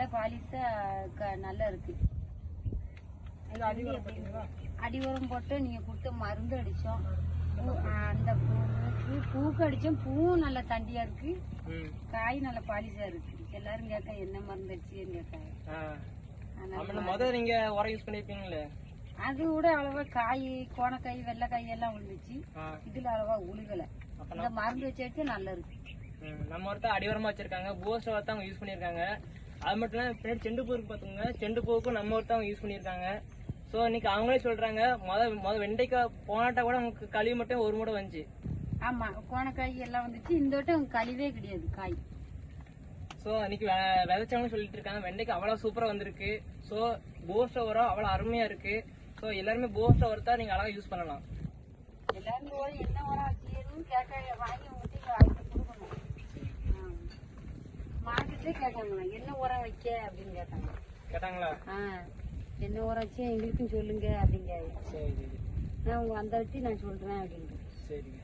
நல்ல பாலிசா க- நல்லா இருக்கு. இது அடி வரும் பார்த்தீங்களா அடி உரம் போட்டு நீங்க கொடுத்த மருந்து அடிச்சோம். அந்த பூ பூக்கு அடிச்சோம். பூவும் நல்ல தண்டியா இருக்கு. ம். காய் நல்ல பாலிசா இருக்கு. எல்லாரும் கேட்க என்ன மருந்து அடிச்சுன்னு கேட்காங்க நீங்க உரம் யூஸ் பண்ணிருப்பீங்களே? அது கூட அளவா காய் கோணக்காய் வெள்ளைக்காய் எல்லாம் விழுந்துச்சு. இதுல அளவா உழுகல. இந்த மருந்து வச்சு நல்லா இருக்கு. நம்ம ஒருத்தர் அடிவரமா வச்சிருக்காங்க. அவங்க யூஸ் பண்ணிருக்காங்க. அது மட்டும் இல்லாம பின்னாடி செண்டு பூ இருக்கு பாத்துங்க செண்டு பூவுக்கும் நம்ம ஒருத்தர் அவங்க யூஸ் பண்ணிருக்காங்க சோ இன்னைக்கு அவங்களே சொல்றாங்க முத முத வெண்டைக்காய் போனாட்டா கூட உங்களுக்கு கழிவு மட்டும் ஒரு மூடை வந்துச்சு. ஆமா கோணக்காய் எல்லாம் வந்துச்சு. இந்த வட்டம் கழிவே கிடையாது காய். சோ இன்னைக்கு வெ- விதைச்சவங்க சொல்லிட்டு இருக்காங்க வெண்டைக்கு அவ்வளவு சூப்பரா வந்திருக்கு. சோ போஸ்டர் உரம் அவ்வளவு அருமையா இருக்கு. சோ எல்லாருமே போஸ்டர் உரத்தா நீங்க அழகா யூஸ் பண்ணலாம். எல்லாரும் என்ன உரம் கேட்க வாங்கி மார்க்கெட்லேயே கேட்காங்க என்ன உரம் வைக்க? அப்படின்னு கேட்டாங்க. கேட்டாங்களா? ஆ என்ன உரம் வச்சு? எங்களுக்கும் சொல்லுங்க அப்படிங்க சரி. நான் உங்க அந்த வச்சு நான் சொல்றேன் அப்படின்னு. சரிங்க.